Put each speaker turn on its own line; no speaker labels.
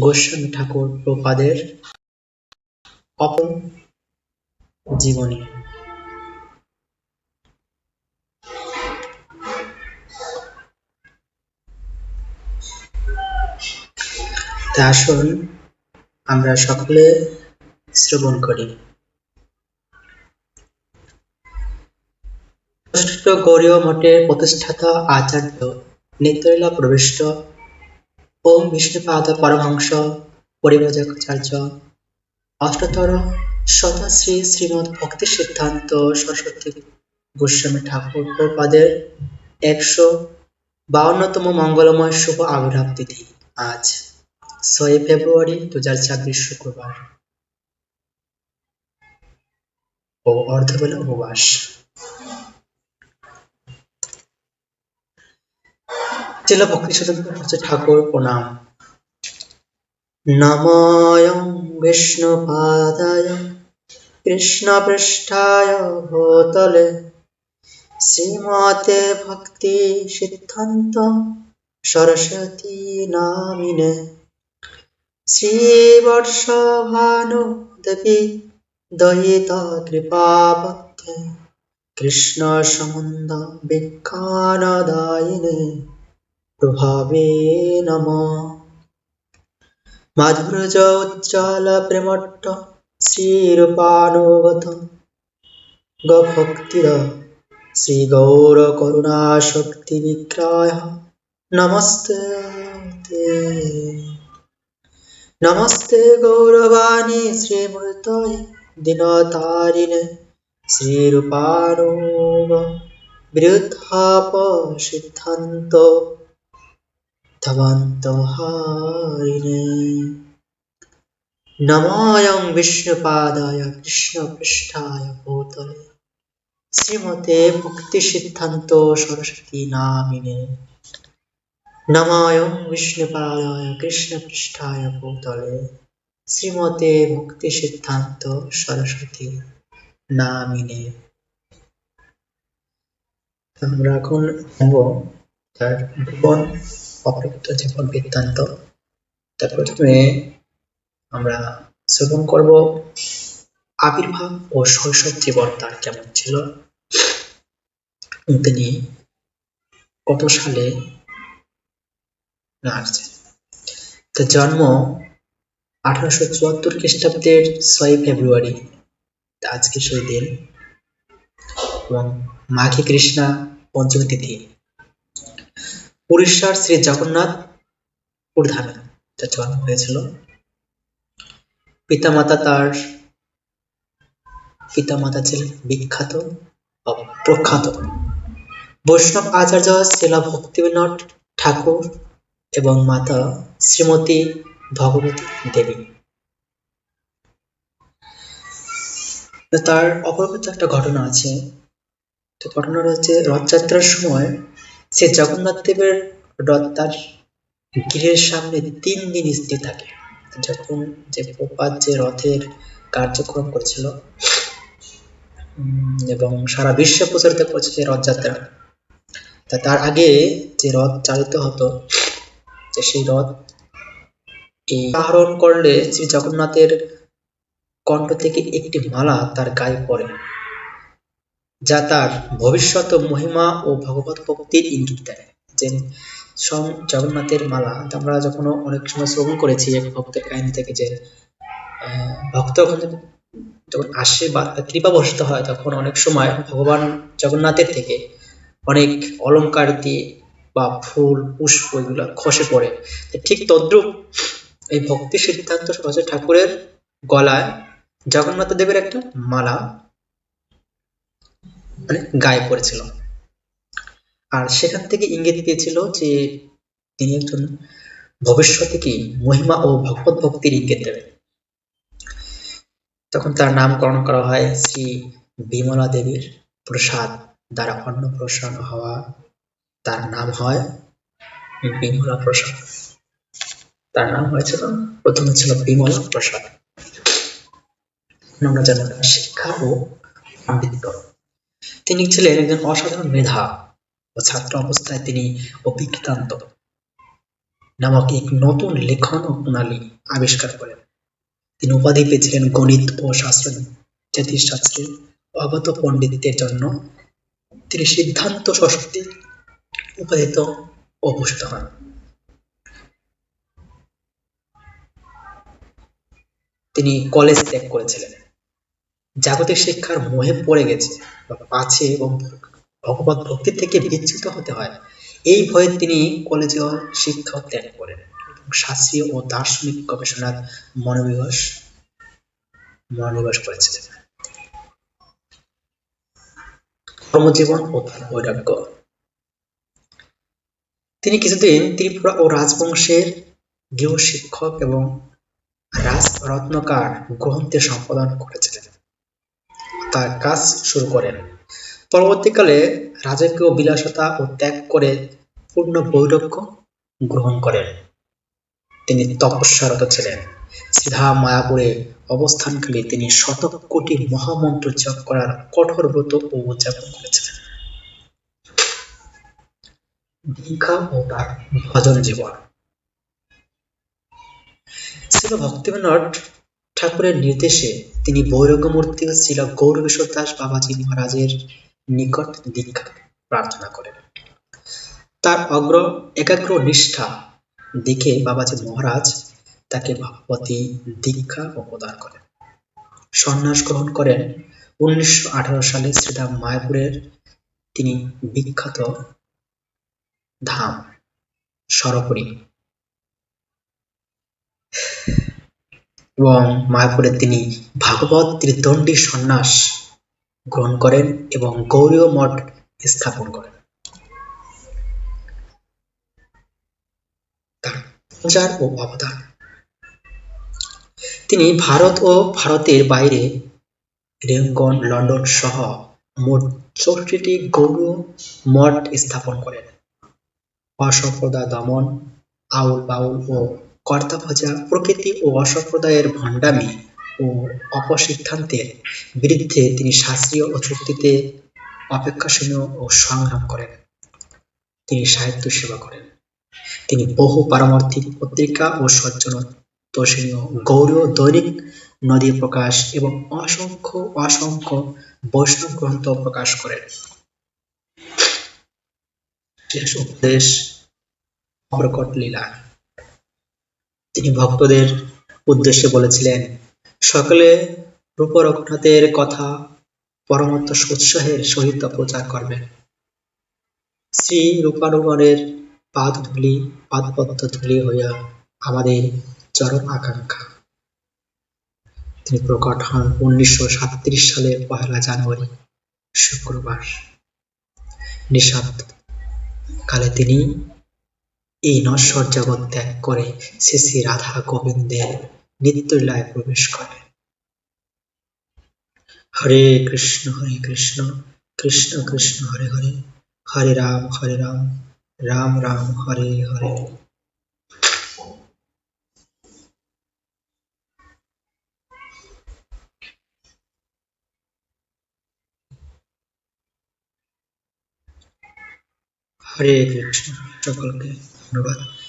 গোস্বামী ঠাকুর প্রপাদের অপর জীবনী। আসুন আমরা সকলে শ্রবণ করি গৌরীয় মঠের প্রতিষ্ঠাতা আচার্য নেত্রীলা প্রবিষ্ট ওম বিষ্ণুপাদপরমহংস পরিব্রজকাচার্য অষ্টতর শত শ্রী শ্রীমদ ভক্তি সিদ্ধান্ত সরস্বতী গোস্বামী ঠাকুর প্রপাদের একশো বাউন্নতম মঙ্গলময় শুভ আবির্ভাব তিথি আজ ছয় ফেব্রুয়ারি দু হাজার ছাব্বিশ শুক্রবার ও অর্ধবেলা উপবাস চেলা ভক্তি স্বতন্ত্র হচ্ছে ঠাকুর প্রণাম পাদায় কৃষ্ণ পৃষ্ঠায় ভূতলে শ্রীমতে ভক্তি সিদ্ধান্ত সরস্বতী নামিনে ভানু দেবী দয়িত কৃপাবদ্ধে কৃষ্ণ সম্বন্ধ বিজ্ঞানদায়িনী প্রভাবে নম মাধুর্য উজ্জ্বল প্রেমট্ট শ্রীরূপানুগত গভক্তির গৌর করুণা শক্তি বিক্রয় নমস্তে নমস্তে গৌরবাণী শ্রীমূর্ত দীনতারিণে শ্রীরূপানুগ বৃদ্ধাপ সিদ্ধান্ত तवान्तहारिणे নমায়ং বিষ্ণুপাদায় কৃষ্ণ পৃষ্ঠায় ভূতলে শ্রীমতে ভক্তি সিদ্ধান্ত সরস্বতী নামিনে নমায়ং বিষ্ণুপাদায় কৃষ্ণ পৃষ্ঠায় ভূতলে শ্রীমতে ভক্তি সিদ্ধান্ত সরস্বতী নামিনে আমরা এখন তার জীবন অপ্রকৃত জীবন বৃত্তান্ত তা প্রথমে আমরা শ্রবণ করব আবির্ভাব ও শৈশব জীবন তার কেমন ছিল তিনি কত সালে তার জন্ম আঠারোশো চুয়াত্তর খ্রিস্টাব্দের ছয় ফেব্রুয়ারি আজকে সেই দিন এবং মাঘী কৃষ্ণা পঞ্চমী তিথি উড়িষ্যার শ্রী জগন্নাথ পুরধামে তার জন্ম হয়েছিল পিতামাতা তার পিতামাতা ছিলেন বিখ্যাত প্রখ্যাত বৈষ্ণব আচার্য শিলা ভক্তিবিনট ঠাকুর এবং মাতা শ্রীমতী ভগবতী দেবী তার অপরপিত একটা ঘটনা আছে তো ঘটনাটা হচ্ছে রথযাত্রার সময় সে জগন্নাথ দেবের রথ তার গৃহের সামনে তিন দিন স্থির থাকে যখন যে প্রপাত যে রথের কার্যক্রম করছিল এবং সারা বিশ্বে প্রচারিত করছে যে রথযাত্রা তা তার আগে যে রথ চালিত হতো যে সেই রথ এই আহরণ করলে শ্রী জগন্নাথের কণ্ঠ থেকে একটি মালা তার গায়ে পড়ে যা তার ভবিষ্যৎ মহিমা ও ভগবত ভক্তির ইঙ্গিত দেয় যে স্বয়ং জগন্নাথের মালা আমরা যখন অনেক সময় শ্রবণ করেছি এক ভক্তের কাহিনী থেকে যে ভক্ত যখন আসে বা কৃপাবশত হয় তখন অনেক সময় ভগবান জগন্নাথের থেকে অনেক অলঙ্কার দিয়ে বা ফুল পুষ্প এগুলো খসে পড়ে ঠিক তদ্রুপ এই ভক্তি সিদ্ধান্ত সহজে ঠাকুরের গলায় জগন্নাথ দেবের একটা মালা মানে গায়ে পড়েছিল আর সেখান থেকে ইঙ্গিত দিয়েছিল যে তিনি একজন ভবিষ্যতে থেকে মহিমা ও ভগবত ভক্তির ইঙ্গিত দেবেন তখন তার নামকরণ করা হয় শ্রী বিমলা দেবীর প্রসাদ দ্বারা অন্ন প্রসন্ন হওয়া তার নাম হয় বিমলা প্রসাদ তার নাম হয়েছিল প্রথমে ছিল বিমলা প্রসাদ আমরা জানি শিক্ষা ও আম্বেদকর তিনি ছিলেন একজন অসাধারণ মেধা ও ছাত্র অবস্থায় তিনি অভিজ্ঞান্ত নামক এক নতুন লেখন ও প্রণালী আবিষ্কার করেন তিনি উপাধি পেয়েছিলেন গণিত ও শাস্ত্র জ্যোতিষশাস্ত্রে অগত পণ্ডিতদের জন্য তিনি সিদ্ধান্ত সশক্তি উপাধিত ও ভূষিত হন তিনি কলেজ ত্যাগ করেছিলেন জাগতিক শিক্ষার মোহে পড়ে গেছে আছে এবং ভগবত ভক্তি থেকে বিচ্ছিত হতে হয় এই ভয়ে তিনি কলেজীয় শিক্ষা ত্যাগ করেন শাস্ত্রীয় ও দার্শনিক গবেষণার মনোনিবেশ মনোনিবেশ করেছিলেন কর্মজীবন ও বৈরাগ্য তিনি কিছুদিন ত্রিপুরা ও রাজবংশের গৃহ শিক্ষক এবং রাজরত্নকার গ্রন্থে সম্পাদন করেছিলেন তার কাজ শুরু করেন পরবর্তীকালে রাজকীয় বিলাসতা ও ত্যাগ করে পূর্ণ বৈরক্য গ্রহণ করেন তিনি তপস্যারত ছিলেন সিধা মায়াপুরে অবস্থানকালে তিনি শত কোটি মহামন্ত্র জপ করার কঠোর ব্রত ও উদযাপন করেছিলেন ভিক্ষা ও তার ভজন জীবন ছিল ভক্তিবিনোদ ঠাকুরের নির্দেশে তিনি বৈরাগ্যমূর্তি গৌর গৌরকিশোর দাস বাবাজি মহারাজের নিকট দীক্ষা প্রার্থনা করেন তার অগ্র একাগ্র নিষ্ঠা দেখে বাবাজি মহারাজ তাকে ভাবপতি দীক্ষা প্রদান করেন সন্ন্যাস গ্রহণ করেন উনিশশো সালে শ্রীরাম মায়াপুরের তিনি বিখ্যাত ধাম সরোপরি এবং মায়াপুরে তিনি ভাগবত ত্রিদণ্ডী সন্ন্যাস গ্রহণ করেন এবং গৌরীয় মঠ স্থাপন করেন প্রচার ও অবদান তিনি ভারত ও ভারতের বাইরে রেঙ্গন লন্ডন সহ মোট চৌষট্টিটি গৌরীয় মঠ স্থাপন করেন অসম্প্রদায় দমন আউল বাউল ও কর্তা ভজা প্রকৃতি ও অসম্প্রদায়ের ভণ্ডামি ও অপসিদ্ধান্তের বিরুদ্ধে তিনি শাস্ত্রীয় ও চুক্তিতে অপেক্ষাসীনীয় ও সংগ্রাম করেন তিনি সাহিত্য সেবা করেন তিনি বহু পারমার্থিক পত্রিকা ও সজ্জন সজ্জনতোষণীয় গৌরব দৈনিক নদী প্রকাশ এবং অসংখ্য অসংখ্য বৈষ্ণব গ্রন্থ প্রকাশ করেন শেষ উপদেশ অপ্রকট লীলা তিনি ভক্তদের উদ্দেশ্যে বলেছিলেন সকলে রূপরঘুনাথের কথা পরমত্ত উৎসাহের সহিত প্রচার করবেন শ্রী রূপানুগণের পাদ ধুলি পাদপদ্ম ধুলি হইয়া আমাদের চরম আকাঙ্ক্ষা তিনি প্রকট হন উনিশশো সাতত্রিশ সালের পহেলা জানুয়ারি শুক্রবার নিষাদ কালে তিনি এই নশ্বর জগৎ ত্যাগ করে শ্রী শ্রী রাধা গোবিন্দের নিত্যলায় প্রবেশ করে হরে কৃষ্ণ হরে কৃষ্ণ কৃষ্ণ কৃষ্ণ হরে হরে হরে রাম হরে রাম রাম রাম হরে হরে হরে কৃষ্ণ সকলকে نوبت